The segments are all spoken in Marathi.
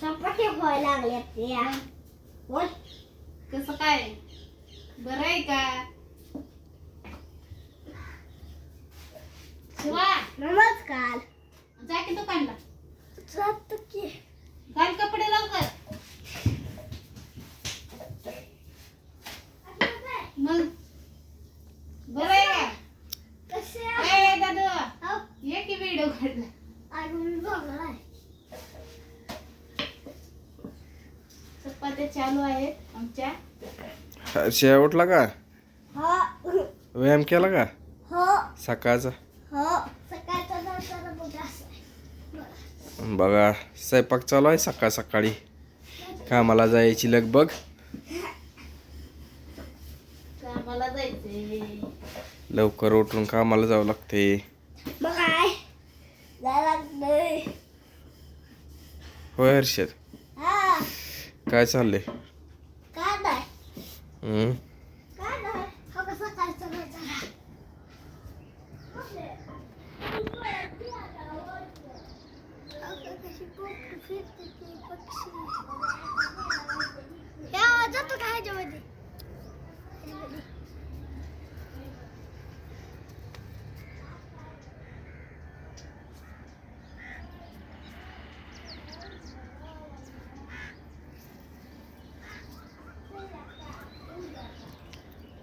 चपाती व्हायला लागल्या त्या. बोल कसं काय? बरं आहे का? शिवा. नमस्कार. जा की दुकानला. जात की. घाल कपडे लवकर. चपात्या चालू आहेत आमच्या. शेळ उठला का? हो. व्यायाम केला का? हो. सकाळचा? हो. बघा स्वयंपाक चालू आहे सकाळ सकाळी. कामाला जायची लगबग. लवकर उठून कामाला जावं लागते. होय हर्षद. काय चाललंय? हम्म? जातो काय ह्याच्यामध्ये.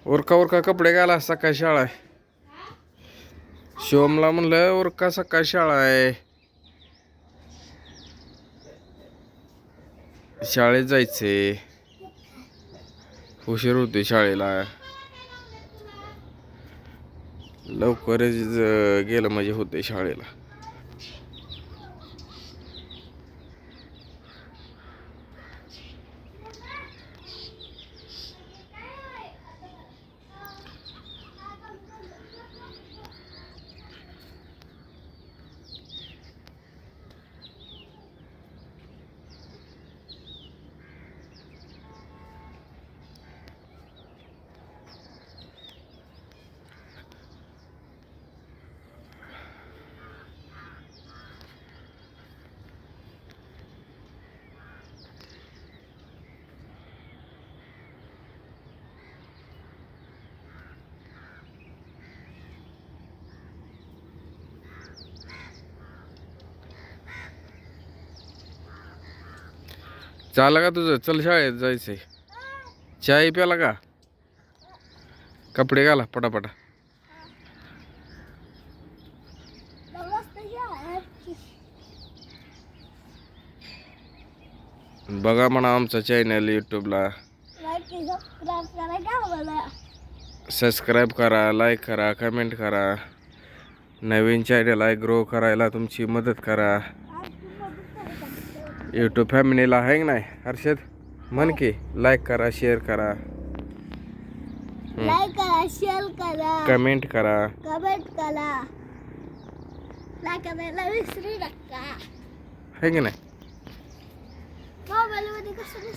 उरका उरका कपडे घाला सकाळी शाळा आहे. शिवमला म्हणलं उरका सकाळी शाळा आहे. शाळेत जायचे उशीर होते शाळेला. लवकरच गेलं म्हणजे होते शाळेला. झालं का तुझं? चल शाळेत जायचं आहे चाय प्याला का? कपडे घाला पटापटा. बघा म्हणा आमचा चॅनल यूट्यूबला. सबस्क्राईब करा लाईक करा कमेंट करा. नवीन चॅनल आहे ग्रो करायला तुमची मदत करा. यूट्यूब फॅमिलीला आहे की नाही हर्षद? म्हण की लाईक करा शेअर करा. लाईक करा शेअर करा. कमेंट करा. कमेंट करा. लाईक करायला विसरू नका. आहे की नाही? मोबाईल मध्ये कसं दिसतं?